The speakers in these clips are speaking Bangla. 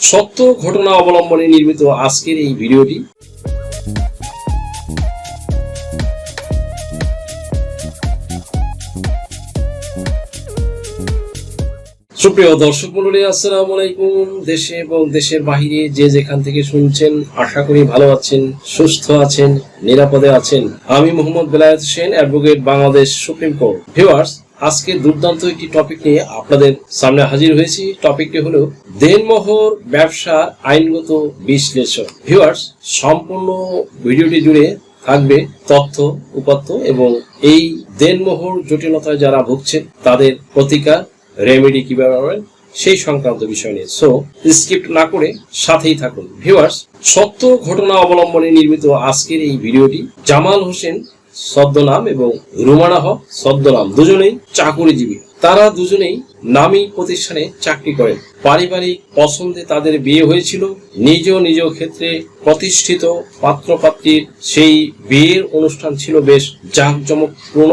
সত্য ঘটনা অবলম্বনে নির্মিত আজকের এই ভিডিওটি। সুপ্রিয় দর্শক মন্ডলী আসসালাম আলাইকুম। দেশে এবং দেশের বাহিরে যে যেখান থেকে শুনছেন, আশা করি ভালো আছেন, সুস্থ আছেন, নিরাপদে আছেন। আমি Mohammad Belayet Hossain advocate Bangladesh supreme court. Viewers আজকে দুর্দান্ত একটি টপিক নিয়ে আপনাদের সামনে হাজির হয়েছি। টপিকটি হলো দেনমোহর ব্যবসার আইনগত বিশ্লেষণ। ভিউয়ার্স সম্পূর্ণ ভিডিওটি জুড়ে থাকবে তথ্য, উপাত্ত এবং এই দেনমোহর জটিলতায় যারা ভুগছেন, তাদের প্রতিকার রেমেডি কীভাবে সেই সংক্রান্ত বিষয় নিয়ে। সো স্ক্রিপ্ট না করে সাথেই থাকুন। ভিউয়ার্স সত্য ঘটনা অবলম্বনে নির্মিত আজকের এই ভিডিওটি জামাল হোসেন ছদ্মনাম এবং রুমানা হক ছদ্মনাম দুজনেই চাকুরিজীবী। তারা দুজনেই নামী প্রতিষ্ঠানে চাকরি করেন। পারিবারিক পছন্দে তাদের বিয়ে হয়েছিল। নিজ নিজ ক্ষেত্রে প্রতিষ্ঠিত পাত্রপাত্রীর সেই বিয়ের অনুষ্ঠান ছিল বেশ জাঁকজমকপূর্ণ।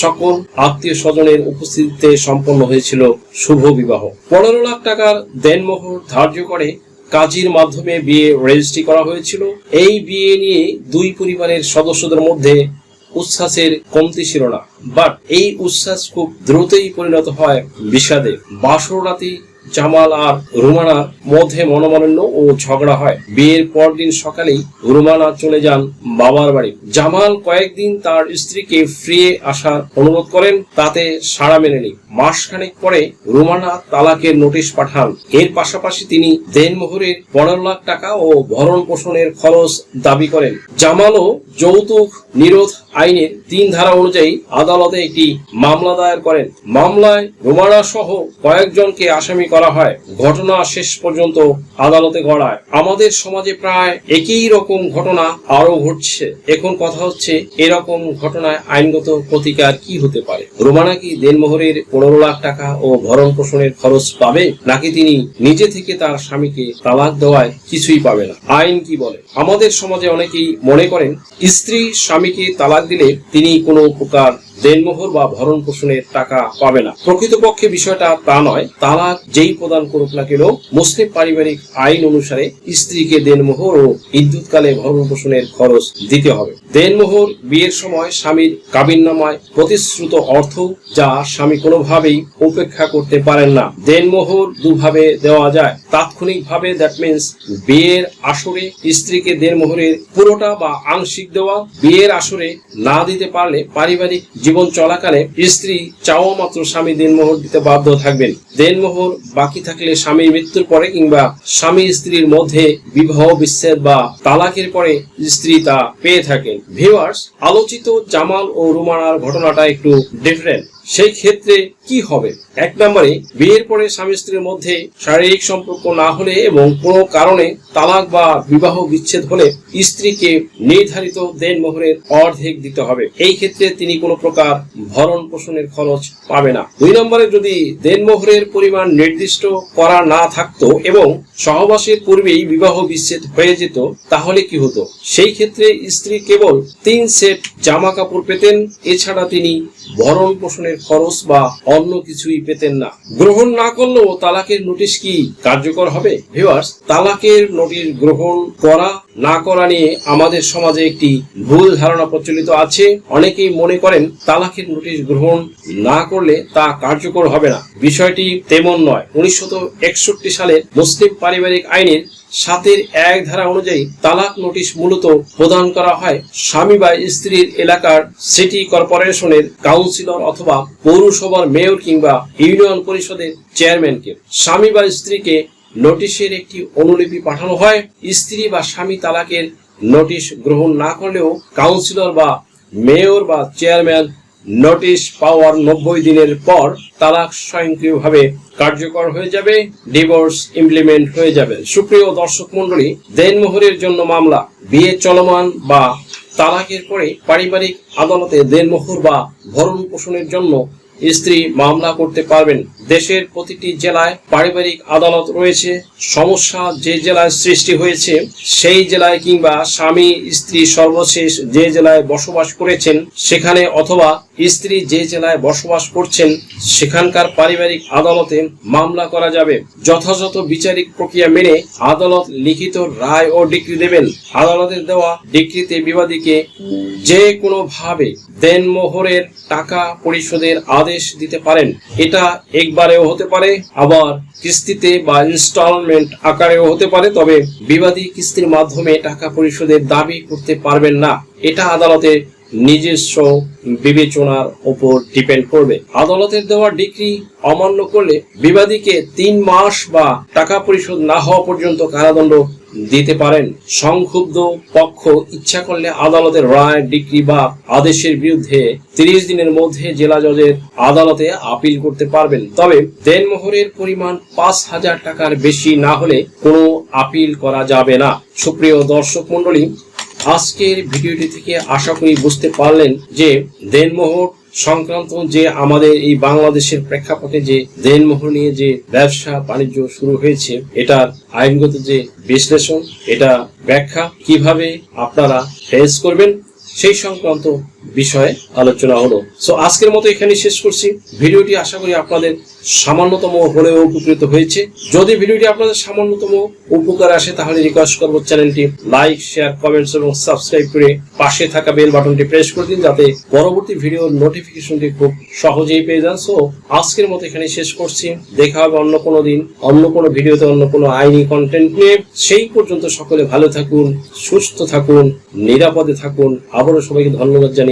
সকল আত্মীয় স্বজনের উপস্থিতিতে সম্পন্ন হয়েছিল শুভ বিবাহ। পনেরো লাখ টাকার দেনমোহর ধার্য করে কাজীর মাধ্যমে বিয়ে রেজিস্ট্রি করা হয়েছিল। এই বিয়ে নিয়ে দুই পরিবারের সদস্যদের মধ্যে উচ্ছ্বাসের কমতি ছিল না। বাট এই উচ্ছ্বাস খুব দ্রুতই পরিণত হয় বিষাদে। বাসর রাতে জামাল আর রুমানার মধ্যে মনোমালিন্য ও ঝগড়া হয়। বিয়ের পরদিন সকালেই রুমানা চলে যান বাবার বাড়ি। জামাল কয়েকদিন তার স্ত্রীকে ফিরে আসার অনুরোধ করেন, তাতে সাড়া মেলেনি মাসখানেক পরে রুমানা তালাকের নোটিশ পাঠান। এর পাশাপাশি তিনি দেনমোহরের পনেরো লাখ টাকা ও ভরণ পোষণের খরচ দাবি করেন। জামালও যৌতুক নিরোধ আইনের তিন ধারা অনুযায়ী আদালতে একটি মামলা দায়ের করেন। মামলায় রোমানা সহ কয়েকজনকে আসামি করা হয়। ঘটনা শেষ পর্যন্ত আদালতে গড়ায়। আমাদের সমাজে প্রায় একই রকম ঘটনা আরও ঘটছে। এখন কথা হচ্ছে, এরকম ঘটনায় আইনগত প্রতিকার কি হতে পারে? রোমানা কি দেনমোহরের পনেরো লাখ টাকা ও ভরণ পোষণের খরচ পাবে? নাকি তিনি নিজে থেকে তার স্বামীকে তালাক দেওয়ায় কিছুই পাবে না? আইন কি বলে? আমাদের সমাজে অনেকেই মনে করেন, স্ত্রী স্বামীকে তালাক দিলে তিনি কোনো প্রকার দেনমোহর বা ভরণ পোষণের টাকা পাবে না। প্রকৃতপক্ষে বিষয়টা তা নয় তালাক যেই প্রদান করুক না কেন, মুসলিম পারিবারিক আইন অনুসারে স্ত্রীকে দেনমোহর ও ইদ্যুৎকালে ভরণ পোষণের খরচ দিতে হবে। দেনমোহর বিয়ের সময় স্বামীর কাবিননামায় প্রতিশ্রুত অর্থ যা স্বামী কোনোভাবেই উপেক্ষা করতে পারেন না। দেনমোহর দুভাবে দেওয়া যায়। তাৎক্ষণিকভাবে দ্যাট মিন্স বিয়ের আসরে স্ত্রীকে দেনমোহরের পুরোটা বা আংশিক দেওয়া, বিয়ের আসরে না দিতে পারলে পারিবারিক জীবন চলাকালে স্ত্রী চাওয়া মাত্র স্বামী দেনমোহর দিতে বাধ্য থাকবেন। দেনমোহর বাকি থাকলে স্বামীর মৃত্যুর পরে কিংবা স্বামী স্ত্রীর মধ্যে বিবাহ, বিচ্ছেদ বা তালাকের পরে স্ত্রী তা পেয়ে থাকেন। ভিউয়ার্স, আলোচিত জামাল ও রুমানার ঘটনাটা একটু ডিফারেন্ট সেই ক্ষেত্রে কি হবে? এক নম্বরে, বিয়ের পরে স্বামী স্ত্রীর মধ্যে শারীরিক সম্পর্ক না হলে এবং কোনো কারণে তালাক বা বিবাহ বিচ্ছেদ হলে স্ত্রীকে নির্ধারিত দেনমোহরের অর্ধেক দিতে হবে। এই ক্ষেত্রে তিনি কোনো প্রকার ভরণ পোষণের খরচ পাবে না। দুই নম্বরে, যদি দেনমোহরের পরিমাণ নির্দিষ্ট করা না থাকতো এবং সহবাসের পূর্বেই বিবাহ বিচ্ছেদ হয়ে যেত, তাহলে কি হতো? সেই ক্ষেত্রে স্ত্রী কেবল তিন সেট জামা কাপড় পেতেন, এছাড়া তিনি ভরণ পোষণের খরচ বা অন্য কিছুই পেতেন না। গ্রহণ না করলেও তালাকের নোটিশ কি কার্যকর হবে? ভিউয়ার্স তালাকের নোটিশ গ্রহণ করা না করা নিয়ে আমাদের সমাজে একটি ভুল ধারণা প্রচলিত আছে। অনেকেই মনে করেন তালাকের নোটিশ গ্রহণ না করলে তা কার্যকর হবে না। বিষয়টি তেমন নয়। উনিশশো সালের মুসলিম পারিবারিক আইনের সাতের এক ধারা অনুযায়ী তালাক নোটিশ মূলত প্রদান করা হয় স্বামী বা স্ত্রীর এলাকার সিটি কর্পোরেশনের কাউন্সিলর অথবা পৌরসভার মেয়র কিংবা ইউনিয়ন পরিষদের চেয়ারম্যানকে। স্বামী বা স্ত্রীকে নোটিশের একটি অনুলিপি পাঠানো হয়। স্ত্রী বা স্বামী তালাকের নোটিশ গ্রহণ না করলেও কাউন্সিলর বা মেয়র বা চেয়ারম্যান নোটিশ পাওয়ার নব্বই দিনের পর তালাক স্বয়ংক্রিয়ভাবে কার্যকর হয়ে যাবে, ডিভোর্স ইমপ্লিমেন্ট হয়ে যাবে। সুপ্রিয় দর্শক মন্ডলী দেনমোহরের জন্য মামলা, বিয়ে চলমান বা তালাকের পরে পারিবারিক আদালতে দেনমোহর বা ভরণ পোষণের জন্য স্ত্রী মামলা করতে পারবেন। দেশের প্রতিটি জেলায় পারিবারিক আদালত রয়েছে। সমস্যা যে জেলায় সৃষ্টি হয়েছে, সেই জেলায় কিংবা স্বামী, স্ত্রী সর্বশেষ যে জেলায় বসবাস করেছেন, সেখানে অথবা স্ত্রী যে জেলায় বসবাস করছেন, সেখানকার পারিবারিক আদালতে মামলা করা যাবে। যথাযথ বিচারিক প্রক্রিয়া মেনে আদালত লিখিত রায় ও ডিগ্রি দেবেন। আদালতের দেওয়া ডিগ্রিতে বিবাদীকে যে কোনো ভাবে দেনমোহরের টাকা পরিশোধের আদেশ দিতে পারেন। এটা একবারেও হতে পারে, আবার কিস্তিতে বা ইনস্টলমেন্ট আকারেও হতে পারে, তবে বিবাদী কিস্তির মাধ্যমে টাকা পরিশোধের দাবি করতে পারবেন না। এটা আদালতের নিজস্ব বিবেচনার উপর ডিপেন্ড করবে। আদালতের দেওয়া ডিগ্রি অমান্য করলে বিবাদীকে তিন মাস বা টাকা পরিশোধ না হওয়া পর্যন্ত কারাদণ্ড দিতে পারেন। সংক্ষুব্ধ পক্ষ ইচ্ছা করলে আদালতের রায়, ডিগ্রি বা আদেশের বিরুদ্ধে তিরিশ দিনের মধ্যে জেলা জজের আদালতে আপিল করতে পারবেন। তবে দেনমোহরের পরিমাণ পাঁচ হাজার টাকার বেশি না হলে কোনো আপিল করা যাবে না। সুপ্রিয় দর্শক মন্ডলী আজকের ভিডিওটি থেকে আশা করি বুঝতে পারলেন যে দেনমোহর সংক্রান্ত যে আমাদের এই বাংলাদেশের প্রেক্ষাপটে যে দেনমোহর নিয়ে যে ব্যবসা বাণিজ্য শুরু হয়েছে, এটার আইনগত যে বিশ্লেষণ, এটা ব্যাখ্যা কীভাবে আপনারা ফেস করবেন সেই সংক্রান্ত বিষয়ে আলোচনা হলো। সো আজকের মতো এখানে শেষ করছি। ভিডিওটি আশা করি আপনাদের সামান্যতম হলেও উপকৃত হয়েছে। যদি ভিডিওটি আপনাদের সামান্যতম উপকার আসে, তাহলে রিকোয়েস্ট করব চ্যানেলটি লাইক শেয়ার কমেন্টস এবং সাবস্ক্রাইব করে পাশে থাকা বেল বাটনটি প্রেস করে দিন, যাতে পরবর্তী ভিডিওর নোটিফিকেশনটি খুব সহজেই পেয়ে যান। সো আজকের মতো এখানে শেষ করছি। দেখা হবে অন্য কোনো দিন, অন্য কোনো ভিডিওতে, অন্য কোনো আইনি কন্টেন্ট নিয়ে। সেই পর্যন্ত সকলে ভালো থাকুন, সুস্থ থাকুন, নিরাপদে থাকুন। আবারও সবাইকে ধন্যবাদ জানিয়ে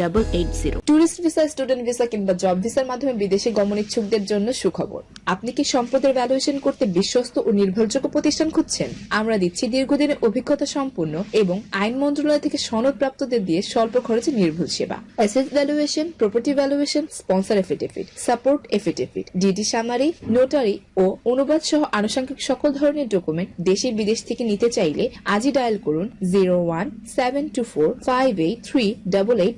double eight zero tourist visa student visa কিংবা জব ভিসার মাধ্যমে বিদেশে গমন ইচ্ছুকদের জন্য সুখবর। আপনি কি সম্পদের ভ্যালুয়েশন করতে বিশ্বস্ত ও নির্ভরযোগ্য প্রতিষ্ঠান খুঁজছেন? আমরা দিচ্ছি দীর্ঘদিনের অভিজ্ঞতা সম্পন্ন এবং আইন মন্ত্রণালয় থেকে সনদ প্রাপ্তদের দিয়ে স্বল্প খরচে নির্ভুল সেবা। Asset valuation property valuation sponsor affidavit support affidavit DD summary notary ও অনুবাদ সহ আনুষঙ্গিক সকল ধরনের ডকুমেন্ট দেশে বিদেশ থেকে নিতে চাইলে আজই ডায়াল করুন zero one seven two four five eight three double eight